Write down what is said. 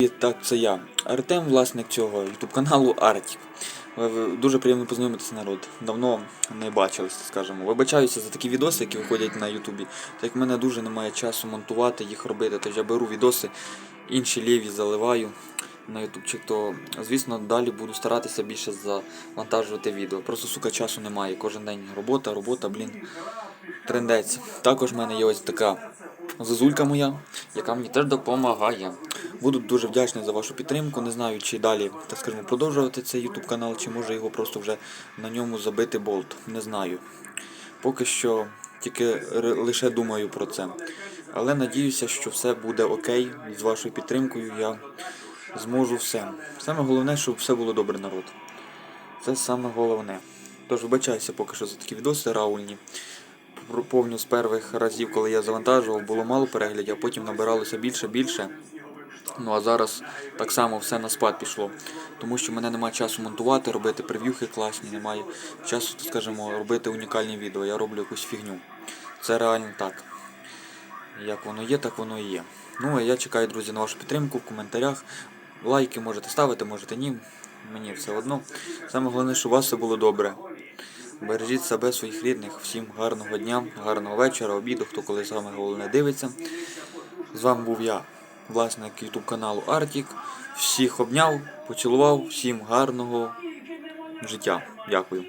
І так, це я. Артем, власник цього YouTube каналу Артік. Дуже приємно познайомитися народ. Давно не бачилися, скажімо. Вибачаюся за такі відоси, які виходять на Ютубі. Так як в мене дуже немає часу монтувати, їх робити, то я беру відоси, інші ліві заливаю на ютубчик, то звісно далі буду старатися більше завантажувати відео. Просто сука часу немає. Кожен день робота, робота, блін. Трендець. Також в мене є ось така зазулька моя, яка мені теж допомагає. Буду дуже вдячний за вашу підтримку. Не знаю, чи далі, так скажемо, продовжувати цей YouTube канал, чи може його просто вже на ньому забити болт. Не знаю. Поки що тільки лише думаю про це. Але надіюся, що все буде окей. З вашою підтримкою я зможу все. Саме головне, щоб все було добре, народ. Це саме головне. Тож вибачаюся поки що за такі відоси раульні. Повню з перших разів, коли я завантажував, було мало переглядів, а потім набиралося більше більше. Ну а зараз так само все на спад пішло. Тому що мене немає часу монтувати, робити прев'юхи класні, немає часу, скажімо, робити унікальні відео. Я роблю якусь фігню. Це реально так. Як воно є, так воно і є. Ну а я чекаю, друзі, на вашу підтримку в коментарях. Лайки можете ставити, можете ні. Мені все одно. Саме головне, щоб у вас все було добре. Бережіть себе, своїх рідних. Всім гарного дня, гарного вечора, обіду, хто коли саме головне дивиться. З вами був я, власник YouTube каналу Артік. Всіх обняв, поцілував, всім гарного життя. Дякую.